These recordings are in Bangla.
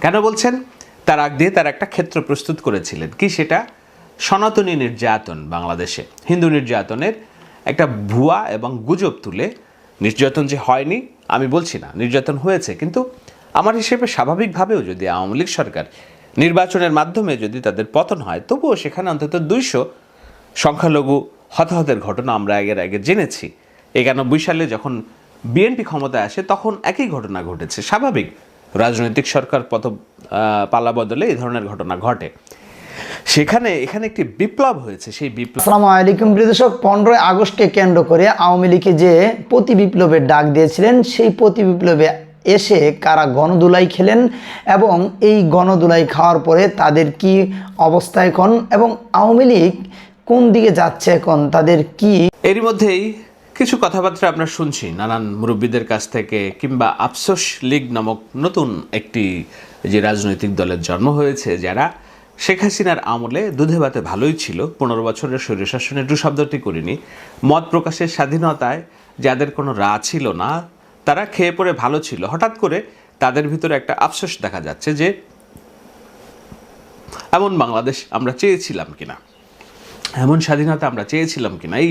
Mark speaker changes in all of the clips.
Speaker 1: কেন বলছেন? তার আগ দিয়ে তার একটা ক্ষেত্র প্রস্তুত করেছিলেন। কি সেটা? সনাতনী নির্যাতন বাংলাদেশে। হিন্দু নির্যাতনের একটা ভুয়া এবং গুজব তুলে নির্যাতন যে হয়নি আমি বলছি না নির্যাতন হয়েছে। কিন্তু আমার হিসেবে স্বাভাবিকভাবেও যদি আওয়ামী লীগ সরকার নির্বাচনের মাধ্যমে যদি তাদের পতন হয় তবুও সেখানে অন্তত দুইশো সংখ্যালঘু হতাহতের ঘটনা আমরা আগের আগে জেনেছি। একানব্বই সালে যখন বিএনপি ক্ষমতায় আসে তখন একই ঘটনা ঘটেছে। স্বাভাবিক রাজনৈতিক সরকার পথ পালা বদলে এই ধরনের ঘটনা ঘটে। সেখানে এখানে একটি বিপ্লব হয়েছে সেই বিপ্লব
Speaker 2: আসসালামু আলাইকুম প্রিয় দর্শক পনেরোই আগস্টকে কেন্দ্র করে আওয়ামী লীগে যে প্রতি বিপ্লবের ডাক দিয়েছিলেন সেই প্রতি বিপ্লবে এসে কারা গণদুলাই খেলেন এবং এই গণদুলাই খাওয়ার পরে তাদের কি অবস্থা এখন এবং আওয়ামী লীগ কোন দিকে যাচ্ছে এখন তাদের কি
Speaker 1: এরই মধ্যেই কিছু কথাবার্তা আমরা শুনছি। নানান মুরব্বীদের কাছ থেকে কিংবা আফসোস লীগ নামক নতুন একটি যে রাজনৈতিক দলের জন্ম হয়েছে, যারা শেখ হাসিনার আমলে দুধে ভাতে ভালোই ছিল। পনেরো বছরের স্বৈরশাসনের দু শব্দটি করিনি। মত প্রকাশের স্বাধীনতায় যাদের কোনো রা ছিল না, তারা খেয়ে পড়ে ভালো ছিল। হঠাৎ করে তাদের ভিতরে একটা আফসোস দেখা যাচ্ছে যে এমন বাংলাদেশ আমরা চেয়েছিলাম কিনা? এমন স্বাধীনতা আমরা চেয়েছিলাম কিনা? এই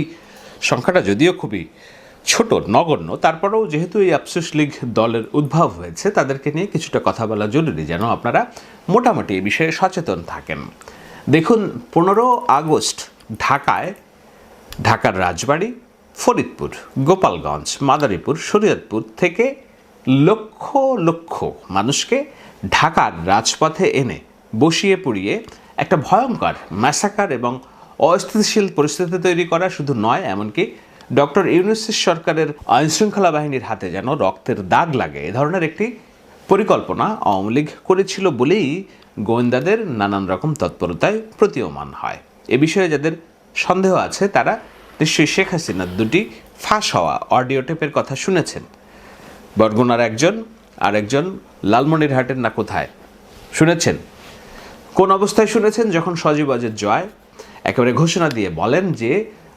Speaker 1: সংখ্যাটা যদিও খুবই ছোট, নগণ্য, তারপরেও যেহেতু এই আফসোস লীগ দলের উদ্ভব হয়েছে, তাদেরকে নিয়ে কিছুটা কথা বলা জরুরি যেন আপনারা মোটামুটি এই বিষয়ে সচেতন থাকেন। দেখুন, পনেরো আগস্ট ঢাকায়, ঢাকার রাজবাড়ি, ফরিদপুর, গোপালগঞ্জ, মাদারীপুর, শরীয়তপুর থেকে লক্ষ লক্ষ মানুষকে ঢাকার রাজপথে এনে বসিয়ে পুড়িয়ে একটা ভয়ঙ্কর ম্যাসাকার এবং অস্থিতিশীল পরিস্থিতি তৈরি করা শুধু নয়, এমনকি ডক্টর ইউনুসিস সরকারের আইনশৃঙ্খলা বাহিনীর হাতে যেন রক্তের দাগ লাগে, এ ধরনের একটি পরিকল্পনা আওয়ামী লীগ করেছিল বলেই গোয়েন্দাদের নানান রকম তৎপরতায় প্রতীয়মান হয়। এ বিষয়ে যাদের সন্দেহ আছে, তারা নিশ্চয়ই শেখ হাসিনার দুটি ফাঁস হওয়া অডিও টেপের কথা শুনেছেন। বরগুনার একজন আর একজন লালমনিরহাটের না কোথায়? শুনেছেন। কোন অবস্থায় শুনেছেন? যখন সজীব অজের জয় একেবারে ঘোষণা দিয়ে বলেন যে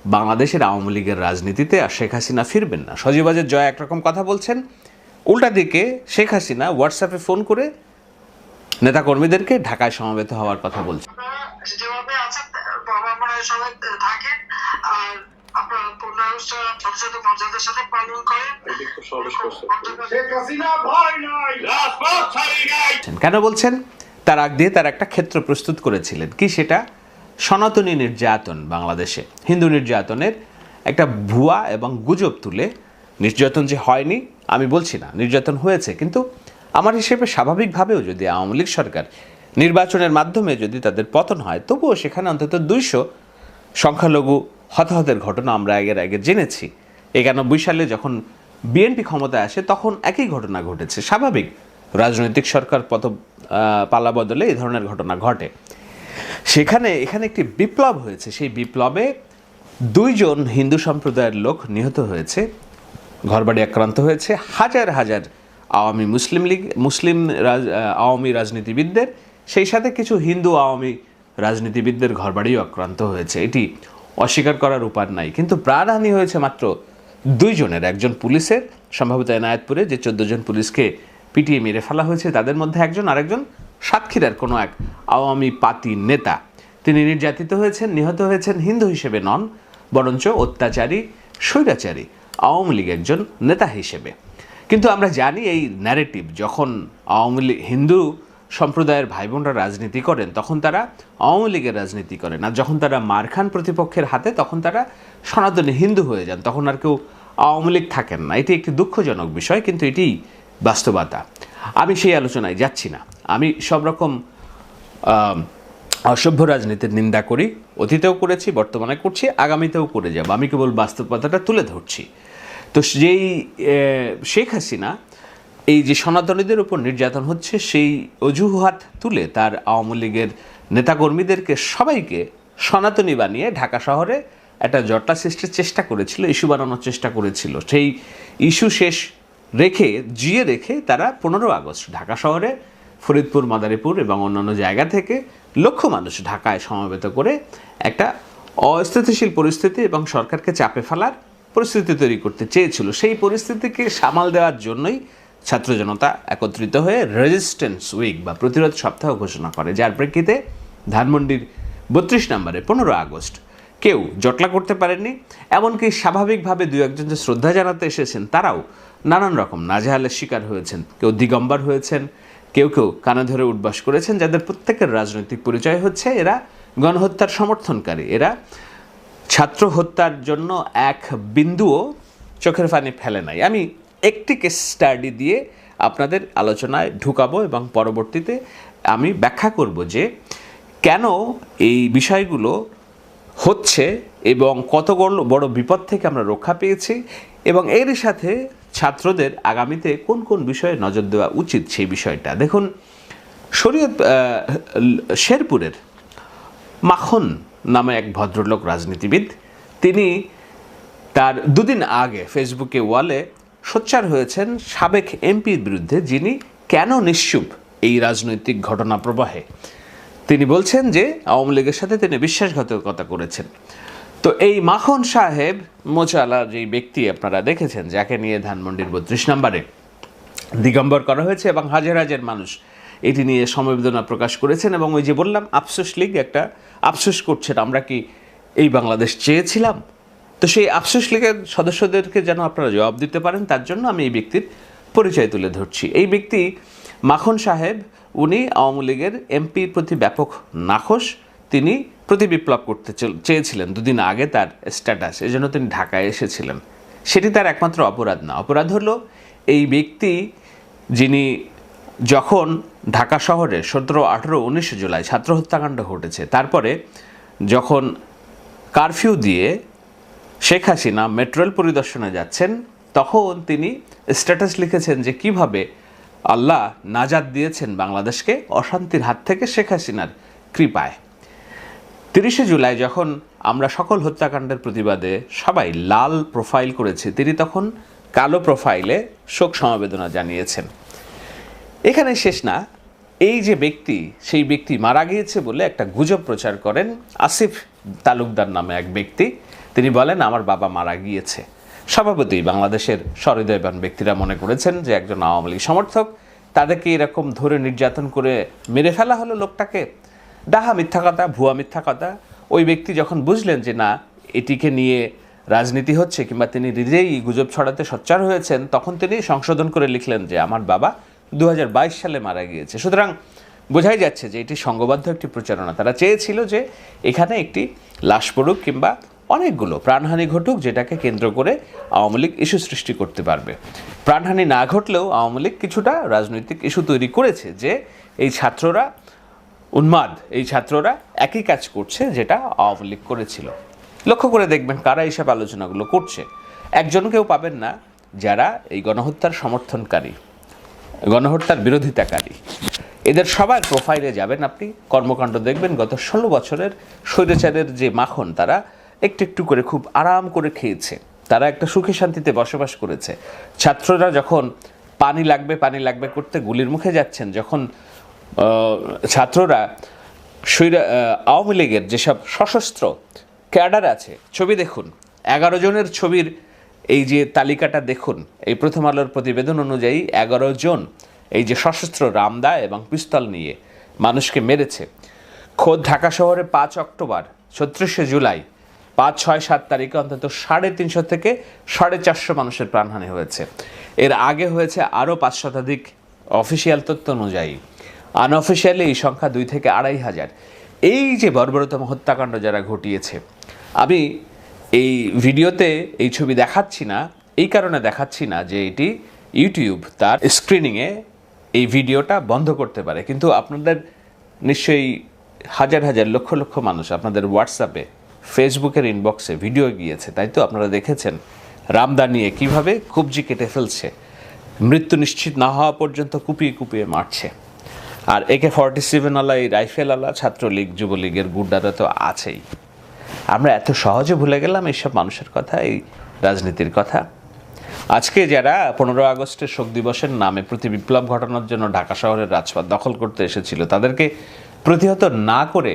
Speaker 1: বাংলাদেশের আওয়ামী লীগের রাজনীতিতে আর শেখ হাসিনা ফিরবেন না। সজীব অজের জয় একরকম কথা বলছেন। উল্টা দিকে শেখ হাসিনা হোয়াটসঅ্যাপে ফোন করে নেতাকর্মীদেরকে ঢাকায় সমবেত হওয়ার কথা বলছেন। কেন বলছেন? তার আগ দিয়ে তার একটা ক্ষেত্র প্রস্তুত করেছিলেন। কি সেটা? সনাতনী নির্যাতন বাংলাদেশে। হিন্দু নির্যাতনের একটা ভুয়া এবং গুজব তুলে নির্যাতন যে হয়নি, আমি বলছি না, নির্যাতন হয়েছে। কিন্তু আমার হিসেবে স্বাভাবিকভাবেও যদি আওয়ামী লীগ সরকার নির্বাচনের মাধ্যমে যদি তাদের পতন হয়, তবুও সেখানে অন্তত দুইশো সংখ্যালঘু হতাহতের ঘটনা আমরা আগের আগে জেনেছি। একানব্বই সালে যখন বিএনপি ক্ষমতায় আসে, তখন একই ঘটনা ঘটেছে। স্বাভাবিক, রাজনৈতিক সরকার পথ পালা বদলে এই ধরনের ঘটনা ঘটে। সেখানে, এখানে একটি বিপ্লব হয়েছে। সেই বিপ্লবে দুইজন হিন্দু সম্প্রদায়ের লোক নিহত হয়েছে। ঘরবাড়ি আক্রান্ত হয়েছে। হাজার হাজার আওয়ামী মুসলিম লীগ, মুসলিম রাজ- আওয়ামী রাজনীতিবিদদের, সেই সাথে কিছু হিন্দু আওয়ামী রাজনীতিবিদদের ঘরবাড়িও আক্রান্ত হয়েছে। এটি অস্বীকার করার উপার নাই। কিন্তু প্রাণহানি হয়েছে মাত্র দুইজনের। একজন পুলিশের, সম্ভবত এনায়েতপুরে যে চোদ্দ জন পুলিশকে পিটিয়ে মেরে ফেলা হয়েছে, তাদের মধ্যে একজন, আরেকজন সাতক্ষীরার কোনো এক আওয়ামী পাতি নেতা। তিনি নির্যাতিত হয়েছেন, নিহত হয়েছেন, হিন্দু হিসেবে নন, বরঞ্চ অত্যাচারী, স্বৈরাচারী, আওয়ামী লীগ একজন নেতা হিসেবে। কিন্তু আমরা জানি এই ন্যারেটিভ যখন আওয়ামী লীগ, হিন্দু সম্প্রদায়ের ভাই বোনরা রাজনীতি করেন, তখন তারা আওয়ামী লীগের রাজনীতি করেন। আর যখন তারা মারখান প্রতিপক্ষের হাতে, তখন তারা সনাতনী হিন্দু হয়ে যান। তখন আর কেউ আওয়ামী লীগ থাকেন না। এটি একটি দুঃখজনক বিষয়, কিন্তু এটি বাস্তবতা। আমি সেই আলোচনায় যাচ্ছি না। আমি সব রকম অসভ্য রাজনীতির নিন্দা করি, অতীতেও করেছি, বর্তমানে করছি, আগামীতেও করে যাব। আমি কেবল বাস্তবতাটা তুলে ধরছি। তো যেই শেখ হাসিনা এই যে সনাতনীদের উপর নির্যাতন হচ্ছে, সেই অজুহাত তুলে তার আওয়ামী লীগের নেতাকর্মীদেরকে সবাইকে সনাতনী বানিয়ে ঢাকা শহরে একটা জটলা সৃষ্টির চেষ্টা করেছিল, ইস্যু বানানোর চেষ্টা করেছিল। সেই ইস্যু শেষ রেখে, জিয়ে রেখে তারা পনেরো আগস্ট ঢাকা শহরে ফরিদপুর, মাদারীপুর এবং অন্যান্য জায়গা থেকে লক্ষ মানুষ ঢাকায় সমবেত করে একটা অস্থিতিশীল পরিস্থিতি এবং সরকারকে চাপে ফেলার পরিস্থিতি তৈরি করতে চেয়েছিল। সেই পরিস্থিতিকে সামাল দেওয়ার জন্যই ছাত্র জনতা একত্রিত হয়ে রেজিস্ট্যান্স উইক বা প্রতিরোধ সপ্তাহ ঘোষণা করে। যার প্রেক্ষিতে ধানমন্ডির বত্রিশ নম্বরে পনেরো আগস্ট কেউ জটলা করতে পারেননি। এমনকি স্বাভাবিকভাবে দু একজন যে শ্রদ্ধা জানাতে এসেছেন, তারাও নানান রকম নাজেহালের শিকার হয়েছেন। কেউ দিগম্বর হয়েছেন কেউ কেউ কানা ধরে উঠবাস করেছেন, যাদের প্রত্যেকের রাজনৈতিক পরিচয় হচ্ছে এরা গণহত্যার সমর্থনকারী। এরা ছাত্র হত্যার জন্য এক বিন্দুও চোখের পানি ফেলে নাই। আমি একটি কেস স্টাডি দিয়ে আপনাদের আলোচনায় ঢুকাবো এবং পরবর্তীতে আমি ব্যাখ্যা করব যে কেন এই বিষয়গুলো হচ্ছে এবং কত বড় বড় বিপদ থেকে আমরা রক্ষা পেয়েছি এবং এর সাথে ছাত্রদের আগামীতে কোন কোন বিষয়ে নজর দেওয়া উচিত সেই বিষয়টা? দেখুন, শরীয়ত শেরপুরের মাখন নামে এক ভদ্রলোক রাজনীতিবিদ, তিনি তার দুদিন আগে ফেসবুকে ওয়ালে সোচ্চার হয়েছেন সাবেক এমপির বিরুদ্ধে যিনি কেন নিশ্চুপ এই রাজনৈতিক ঘটনা প্রবাহে। তিনি বলছেন যে আওয়ামী লীগের সাথে তিনি বিশ্বাসঘাতকতা করেছেন। তো এই মাখন সাহেব মোচালা যেই ব্যক্তি আপনারা দেখেছেন যাকে নিয়ে ধানমন্ডির বত্রিশ নম্বরে দিগম্বর করা হয়েছে এবং হাজার হাজার মানুষ এটি নিয়ে সমবেদনা প্রকাশ করেছেন এবং ওই যে বললাম, আফসোস লীগ একটা আফসোস করছেন, আমরা কি এই বাংলাদেশ চেয়েছিলাম? তো সেই আফসোস লীগের সদস্যদেরকে যেন আপনারা জবাব দিতে পারেন, তার জন্য আমি এই ব্যক্তির পরিচয় তুলে ধরছি। এই ব্যক্তি মাখন সাহেব, উনি আওয়ামী লীগের এমপির প্রতি ব্যাপক নাখোশ, তিনি প্রতি বিপ্লব করতে চেয়েছিলেন দুদিন আগে তার স্ট্যাটাস এজন্য তিনি ঢাকায় এসেছিলেন। সেটি তার একমাত্র অপরাধ না। অপরাধ হলো এই ব্যক্তি যিনি যখন ঢাকা শহরে সতেরো আঠেরো উনিশে জুলাই ছাত্র হত্যাকাণ্ড ঘটেছে, তারপরে যখন কারফিউ দিয়ে শেখ হাসিনা মেট্রো রেল পরিদর্শনে যাচ্ছেন, তখন তিনি স্ট্যাটাস লিখেছেন যে কীভাবে আল্লাহ নাজাদ দিয়েছেন বাংলাদেশকে অশান্তির হাত থেকে শেখ হাসিনার কৃপায়। তিরিশে জুলাই যখন আমরা সকল হত্যাকাণ্ডের প্রতিবাদে সবাই লাল প্রোফাইল করেছি, তিনি তখন কালো প্রোফাইলে শোক সমবেদনা জানিয়েছেন। এখানে শেষ না, এই যে ব্যক্তি, সেই ব্যক্তি মারা গিয়েছে বলে একটা গুজব প্রচার করেন আসিফ তালুকদার নামে এক ব্যক্তি। তিনি বলেন, আমার বাবা মারা গিয়েছে। স্বভাবতই বাংলাদেশের সহৃদয়বান ব্যক্তিরা মনে করেছেন যে একজন আওয়ামী লীগ সমর্থক, তাদেরকে এরকম ধরে নির্যাতন করে মেরে ফেলা হলো লোকটাকে। ডাহা মিথ্যা কথা, ভুয়া মিথ্যা কথা। ওই ব্যক্তি যখন বুঝলেন যে না, এটিকে নিয়ে রাজনীতি হচ্ছে কিংবা তিনি নিজেই গুজব ছড়াতে সচ্চার হয়েছেন, তখন তিনি সংশোধন করে লিখলেন যে আমার বাবা দু হাজার বাইশ সালে মারা গিয়েছে। সুতরাং বোঝাই যাচ্ছে যে এটি সংঘবদ্ধ একটি প্রচারণা। তারা চেয়েছিল যে এখানে একটি লাশ পড়ুক কিংবা অনেকগুলো প্রাণহানি ঘটুক, যেটাকে কেন্দ্র করে আওয়ামী লীগ ইস্যু সৃষ্টি করতে পারবে। প্রাণহানি না ঘটলেও আওয়ামী লীগ কিছুটা রাজনৈতিক ইস্যু তৈরি করেছে যে এই ছাত্ররা উন্মাদ। এই ছাত্ররা একই কাজ করছে যেটা আওয়ামী লীগ করেছিল। লক্ষ্য করে দেখবেন কারা এইসব আলোচনাগুলো করছে। একজনকেও পাবেন না যারা এই গণহত্যার সমর্থনকারী, গণহত্যার বিরোধিতাকারী। এদের সবার প্রোফাইলে যাবেন আপনি। কর্মকাণ্ড দেখবেন গত ষোলো বছরের স্বৈরাচারের যে মাখন, তারা একটু একটু করে খুব আরাম করে খেয়েছে। তারা একটা সুখে শান্তিতে বসবাস করেছে। ছাত্ররা যখন পানি লাগবে পানি লাগবে করতে গুলির মুখে যাচ্ছেন, যখন ছাত্ররা আহ, আওয়ামী লীগের যেসব সশস্ত্র ক্যাডার আছে ছবি দেখুন। এগারো জনের ছবির এই যে তালিকাটা দেখুন এই প্রথম আলোর প্রতিবেদন অনুযায়ী এগারো জন এই যে সশস্ত্র রামদা এবং পিস্তল নিয়ে মানুষকে মেরেছে। খোদ ঢাকা শহরে পাঁচ অক্টোবর ছত্রিশে জুলাই পাঁচ ছয় সাত তারিখে অন্তত সাড়ে তিনশো থেকে সাড়ে চারশো মানুষের প্রাণহানি হয়েছে। এর আগে হয়েছে আরও পাঁচ শতাধিক অফিসিয়াল তথ্য অনুযায়ী। আনঅফিসিয়ালি এই সংখ্যা দুই থেকে আড়াই হাজার। এই যে বর্বরতম হত্যাকাণ্ড যারা ঘটিয়েছে, আমি এই ভিডিওতে এই ছবি দেখাচ্ছি না, এই কারণে দেখাচ্ছি না যে এটি ইউটিউব তার স্ক্রিনিংয়ে এই ভিডিওটা বন্ধ করতে পারে। কিন্তু আপনাদের নিশ্চয়ই হাজার হাজার, লক্ষ লক্ষ মানুষ আপনাদের হোয়াটসঅ্যাপে ফেসবুকের ইনবক্সে ভিডিও গিয়েছে, তাই তো আপনারা দেখেছেন রামদা নিয়ে কীভাবে কবজি কেটে ফেলছে, মৃত্যু নিশ্চিত না হওয়া পর্যন্ত কুপিয়ে কুপিয়ে মারছে। আর একে ফর্টি সেভেন আলা এই রাইফেল আলা, ছাত্রলীগ, যুবলীগের গুড্ডারা তো আছেই। আমরা এত সহজে ভুলে গেলাম এইসব মানুষের কথা, এই রাজনীতির কথা। আজকে যারা পনেরো আগস্টের শোক দিবসের নামে প্রতি বিপ্লব ঘটানোর জন্য ঢাকা শহরের রাজপথ দখল করতে এসেছিল, তাদেরকে প্রতিহত না করে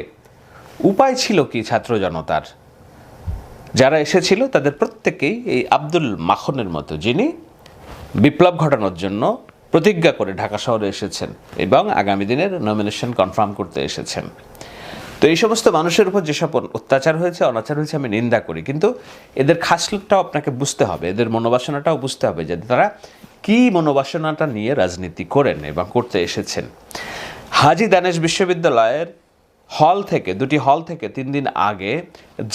Speaker 1: উপায় ছিল কি ছাত্র জনতার? যারা এসেছিল তাদের প্রত্যেকেই এই আব্দুল মাখনের মতো যিনি বিপ্লব ঘটানোর জন্য প্রতিজ্ঞা করে ঢাকা শহরে এসেছেন এবং আগামী দিনের নমিনেশন কনফার্ম করতে এসেছেন। তো এই সমস্ত মানুষের উপর যেসব অত্যাচার হয়েছে, অনাচার হয়েছে, আমি নিন্দা করি। কিন্তু এদের খাসলতটাও আপনাকে বুঝতে হবে, এদের মনোবাসনাটাও বুঝতে হবে যে তারা কি মনোবাসনাটা নিয়ে রাজনীতি করেন এবং করতে এসেছেন। হাজি দানেশ বিশ্ববিদ্যালয়ের হল থেকে, দুটি হল থেকে তিন দিন আগে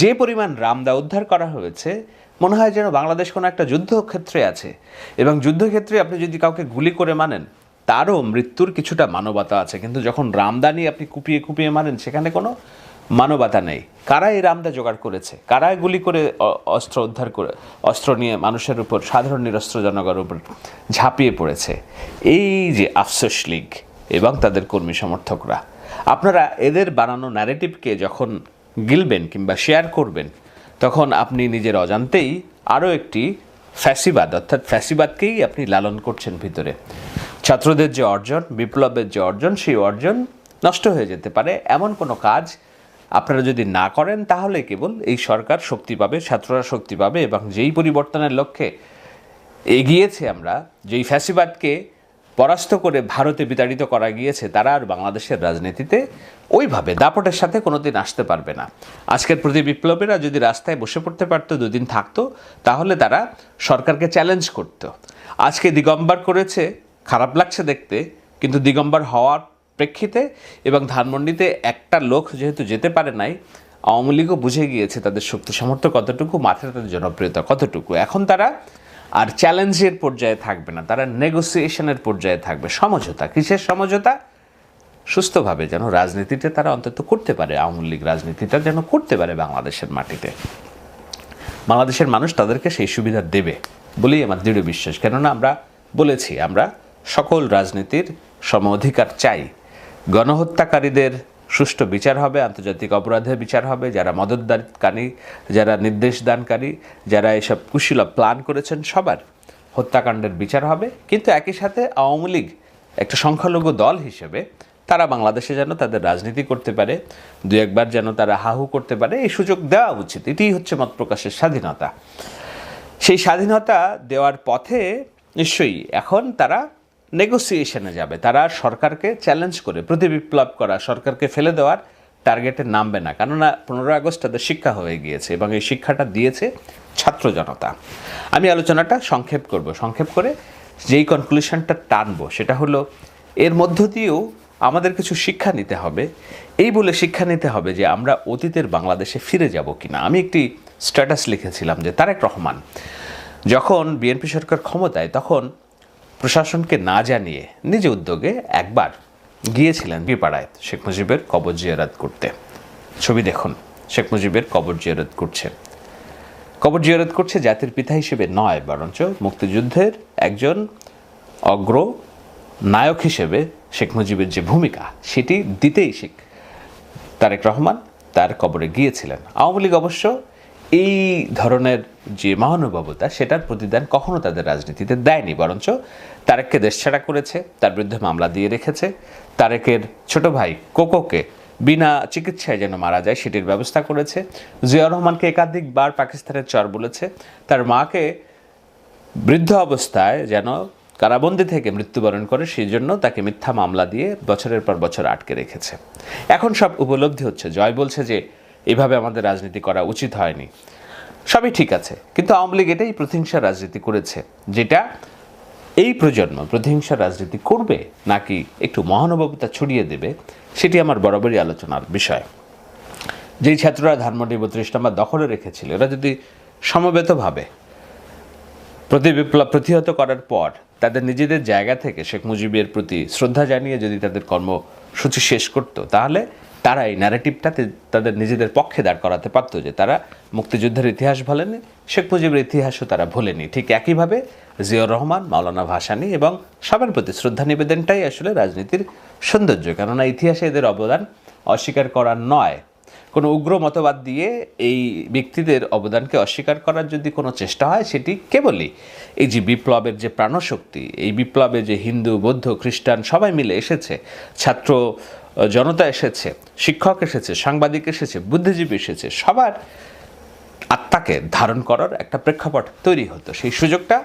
Speaker 1: যে পরিমাণ রামদা উদ্ধার করা হয়েছে মনে হয় যেন বাংলাদেশ কোনো একটা যুদ্ধক্ষেত্রে আছে। এবং যুদ্ধক্ষেত্রে আপনি যদি কাউকে গুলি করে মানেন, তারও মৃত্যুর কিছুটা মানবতা আছে। কিন্তু যখন রামদানি আপনি কুপিয়ে কুপিয়ে মারেন, সেখানে কোনো মানবতা নেই। কারা এই রামদা জোগাড় করেছে? কারা গুলি করে অস্ত্র উদ্ধার করে, অস্ত্র নিয়ে মানুষের উপর, সাধারণ নিরস্ত্র জনগণের উপর ঝাঁপিয়ে পড়েছে? এই যে আফসোস লীগ এবং তাদের কর্মী সমর্থকরা। আপনারা এদের বানানো ন্যারেটিভকে যখন গিলবেন কিংবা শেয়ার করবেন তখন আপনি নিজের অজান্তেই আরও একটি ফ্যাসিবাদ, অর্থাৎ ফ্যাসিবাদকেই আপনি লালন করছেন ভিতরে। ছাত্রদের যে অর্জন, বিপ্লবের যে অর্জন, সেই অর্জন নষ্ট হয়ে যেতে পারে। এমন কোনো কাজ আপনারা যদি না করেন, তাহলে কেবল এই সরকার শক্তি পাবে, ছাত্ররা শক্তি পাবে এবং যেই পরিবর্তনের লক্ষ্যে এগিয়েছে আমরা, যেই ফ্যাসিবাদকে পরাস্ত করে ভারতে বিতাড়িত করা গিয়েছে, তারা আর বাংলাদেশের রাজনীতিতে ওইভাবে দাপটের সাথে কোনোদিন আসতে পারবে না। আজকের প্রতি বিপ্লবীরা যদি রাস্তায় বসে পড়তে পারতো, দুদিন থাকতো, তাহলে তারা সরকারকে চ্যালেঞ্জ করত। আজকে দিগম্বর করেছে, খারাপ লাগছে দেখতে, কিন্তু দিগম্বর হওয়ার প্রেক্ষিতে এবং ধানমন্ডিতে একটা লোক যেহেতু যেতে পারে নাই, আওয়ামী লীগও বুঝে গিয়েছে তাদের শক্তি সামর্থ্য কতটুকু, মাঠে তাদের জনপ্রিয়তা কতটুকু। এখন তারা আর চ্যালেঞ্জের পর্যায়ে থাকবে না, তারা নেগোসিয়েশনের পর্যায়ে থাকবে। সমঝোতা, কিসের সমঝোতা? সুস্থভাবে যেন রাজনীতিতে তারা অন্তত করতে পারে, আওয়ামী লীগ রাজনীতিটা যেন করতে পারে বাংলাদেশের মাটিতে। বাংলাদেশের মানুষ তাদেরকে সেই সুবিধা দেবে বলেই আমার দৃঢ় বিশ্বাস। কেননা আমরা বলেছি, আমরা সকল রাজনীতির সম অধিকার চাই। গণহত্যাকারীদের সুষ্ঠু বিচার হবে, আন্তর্জাতিক অপরাধের বিচার হবে, যারা মদতদানকারী যারা নির্দেশ দানকারী যারা এসব কুশীলভ প্ল্যান করেছেন, সবার হত্যাকাণ্ডের বিচার হবে। কিন্তু একই সাথে আওয়ামী লীগ একটা সংখ্যালঘু দল হিসেবে তারা বাংলাদেশে যেন তাদের রাজনীতি করতে পারে, দু একবার যেন তারা হাহু করতে পারে, এই সুযোগ দেওয়া উচিত। এটিই হচ্ছে মত প্রকাশের স্বাধীনতা। সেই স্বাধীনতা দেওয়ার পথে নিশ্চয়ই এখন তারা নেগোসিয়েশনে যাবে। তারা সরকারকে চ্যালেঞ্জ করে, প্রতি বিপ্লব করা, সরকারকে ফেলে দেওয়ার টার্গেটে নামবে না। কেননা পনেরোই আগস্ট তাদের শিক্ষা হয়ে গিয়েছে এবং এই শিক্ষাটা দিয়েছে ছাত্র জনতা। আমি আলোচনাটা সংক্ষেপ করব। সংক্ষেপ করে যেই কনক্লুশনটা টানবো, সেটা হলো, এর মধ্য দিয়েও আমাদের কিছু শিক্ষা নিতে হবে। এই বলে শিক্ষা নিতে হবে যে আমরা অতীতের বাংলাদেশে ফিরে যাব কিনা। আমি একটি স্ট্যাটাস লিখেছিলাম যে তারেক রহমান, যখন বিএনপি সরকার ক্ষমতায়, তখন প্রশাসনকে না জানিয়ে নিজ উদ্যোগে একবার গিয়েছিলেন বিপাড়ায় শেখ মুজিবের কবর জিয়ারাত করতে। ছবি দেখুন, শেখ মুজিবের কবর জিয়ারত করছে। কবর জিয়ারত করছে জাতির পিতা হিসেবে নয়, বরঞ্চ মুক্তিযুদ্ধের একজন অগ্র নায়ক হিসেবে শেখ মুজিবের যে ভূমিকা, সেটি দিতেই শেখ তারেক রহমান তার কবরে গিয়েছিলেন। আওয়ামী লীগ অবশ্য এই ধরনের যে মহানুভবতা, সেটার প্রতিদান কখনো তাদের রাজনীতিতে দেয়নি, বরঞ্চ তারেককে দেশছাড়া করেছে, তার বিরুদ্ধে মামলা দিয়ে রেখেছে। তারেকের ছোট ভাই কোকোকে বিনা চিকিৎসায় যেন মারা যায়, সেটির ব্যবস্থা করেছে। জিয়া রহমানকে একাধিকবার পাকিস্তানের চর বলেছে। তার মাকে বৃদ্ধ অবস্থায় যেন কারাবন্দি থেকে মৃত্যুবরণ করে, সেই জন্য তাকে মিথ্যা মামলা দিয়ে বছরের পর বছর আটকে রেখেছে। এখন সব উপলব্ধি হচ্ছে। জয় বলছে যে এভাবে আমাদের রাজনীতি করা উচিত হয়নি। সবই ঠিক আছে, কিন্তু আওয়ামী লীগ এটাই প্রতিহিংসা রাজনীতি করেছে, যেটা এই প্রজন্ম প্রতিহিংসা রাজনীতি করবে নাকি একটু মহানুভবতা ছড়িয়ে দেবে, সেটি আমার বরাবরই আলোচনার বিষয়। যেই ছাত্ররা ধানমন্ডি বত্রিশ নম্বর দখলে রেখেছিল, এরা যদি সমবেতভাবে প্রতি বিপ্লব প্রতিহত করার পর তাদের নিজেদের জায়গা থেকে শেখ মুজিবের প্রতি শ্রদ্ধা জানিয়ে যদি তাদের কর্মসূচি শেষ করতো, তাহলে তারা এই ন্যারেটিভটাতে তাদের নিজেদের পক্ষে দাঁড় করাতে পারতো যে তারা মুক্তিযুদ্ধের ইতিহাস ভোলেনি শেখ মুজিবের ইতিহাসও তারা ভোলেনি ঠিক একইভাবে জিয়র রহমান, মাওলানা ভাসানী এবং সবার প্রতি শ্রদ্ধা নিবেদনটাই আসলে রাজনীতির সৌন্দর্য। কেননা ইতিহাসে এদের অবদান অস্বীকার করার নয়। কোনো উগ্র মতবাদ দিয়ে এই ব্যক্তিদের অবদানকে অস্বীকার করার যদি কোনো চেষ্টা হয়, সেটি কেবলই এই যে বিপ্লবের যে প্রাণশক্তি, এই বিপ্লবে যে হিন্দু, বৌদ্ধ, খ্রিস্টান সবাই মিলে এসেছে, ছাত্র জনতা এসেছে, শিক্ষক এসেছে, সাংবাদিক এসেছে, বুদ্ধিজীবী এসেছে, সবার আত্মাকে ধারণ করার একটা প্রেক্ষাপট তৈরি হতো। সেই সুযোগটা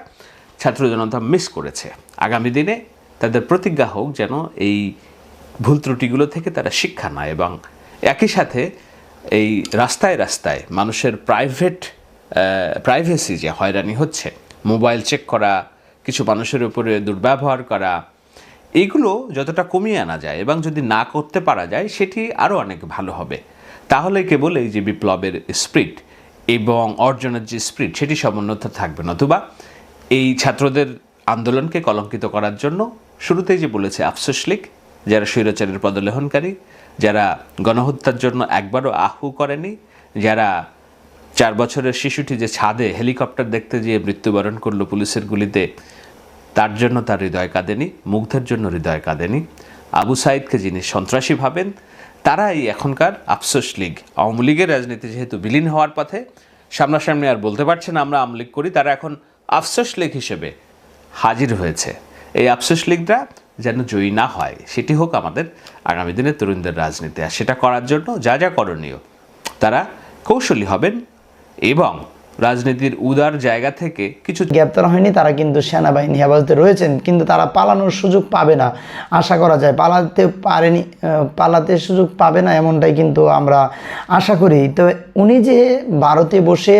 Speaker 1: ছাত্র জনতা মিস করেছে। আগামী দিনে তাদের প্রতিজ্ঞা হোক যেন এই ভুল ত্রুটিগুলো থেকে তারা শিক্ষা নেয় এবং একই সাথে এই রাস্তায় রাস্তায় মানুষের প্রাইভেট প্রাইভেসি যে হয়রানি হচ্ছে মোবাইল চেক করা, কিছু মানুষের উপরে দুর্ব্যবহার করা এগুলো যতটা কমিয়ে আনা যায় এবং যদি না করতে পারা যায়, সেটি আরও অনেক ভালো হবে। তাহলে কেবল এই যে বিপ্লবের স্প্রিট এবং অর্জনের যে স্প্রিট, সেটি সমুন্নত থাকবে নতুবা এই ছাত্রদের আন্দোলনকে কলঙ্কিত করার জন্য শুরুতেই যে বলেছে আফসোস লীগ, যারা স্বৈরাচারের পদলেহনকারী, যারা গণহত্যার জন্য একবারও আহু করেনি, যারা চার বছরের শিশুটি যে ছাদে হেলিকপ্টার দেখতে গিয়ে মৃত্যুবরণ করল পুলিশের গুলিতে তার জন্য তার হৃদয় কাঁদেনি, মুগ্ধের জন্য হৃদয় কাঁদেনি। আবু সাইদকে যিনি সন্ত্রাসী ভাবেন তারাই এখনকার আফসোস লীগ, আওয়ামী লীগের রাজনীতি যেহেতু বিলীন হওয়ার পথে, সামনাসামনি আর বলতে পারছে না আমরা আওয়ামী লীগ করি, তারা এখন আফসোস লীগ হিসেবে হাজির হয়েছে। এই আফসোস লীগরা যেন জয়ী না হয়, সেটি হোক আমাদের আগামী দিনে তরুণদের রাজনীতি। আর সেটা করার জন্য যা যা করণীয়, তারা কৌশলী হবেন এবং রাজনীতির উদার জায়গা থেকে কিছু
Speaker 2: গ্রেপ্তার হয়নি, তারা কিন্তু সেনাবাহিনী হেফাজতে রয়েছেন, কিন্তু তারা পালানোর সুযোগ পাবে না, আশা করা যায়। পালাতে পারেনি পালাতে সুযোগ পাবে না এমনটাই কিন্তু আমরা আশা করি। তো উনি যে ভারতে বসে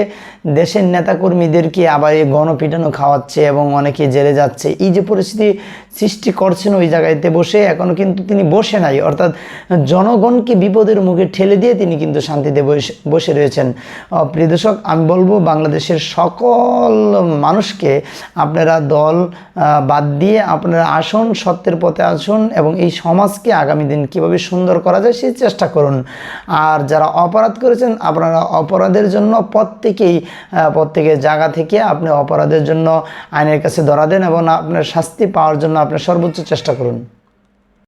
Speaker 2: দেশের নেতাকর্মীদেরকে আবার এই গণপিটানো খাওয়াচ্ছে এবং অনেকে জেলে যাচ্ছে, এই যে পরিস্থিতি সৃষ্টি করছেন ওই জায়গাতে বসে এখনও কিন্তু তিনি বসে নাই। অর্থাৎ জনগণকে বিপদের মুখে ঠেলে দিয়ে তিনি কিন্তু শান্তিতে বসে রয়েছেন। প্রিয় দর্শক, আমি বলব বাংলাদেশের সকল মানুষকে আপনারা দল বাদ দিয়ে আপনারা আসুন, সত্যের পথে আসুন এবং এই সমাজকে আগামী দিন কীভাবে সুন্দর করা যায় সেই চেষ্টা করুন। আর যারা অপরাধ করেছেন, আপনারা অপরাধের জন্য প্রত্যেকেই প্রত্যেকের জায়গা থেকে আপনি অপরাধের জন্য আইনের কাছে ধরা দেন এবং আপনার শাস্তি পাওয়ার জন্য আপনি সর্বোচ্চ চেষ্টা করুন।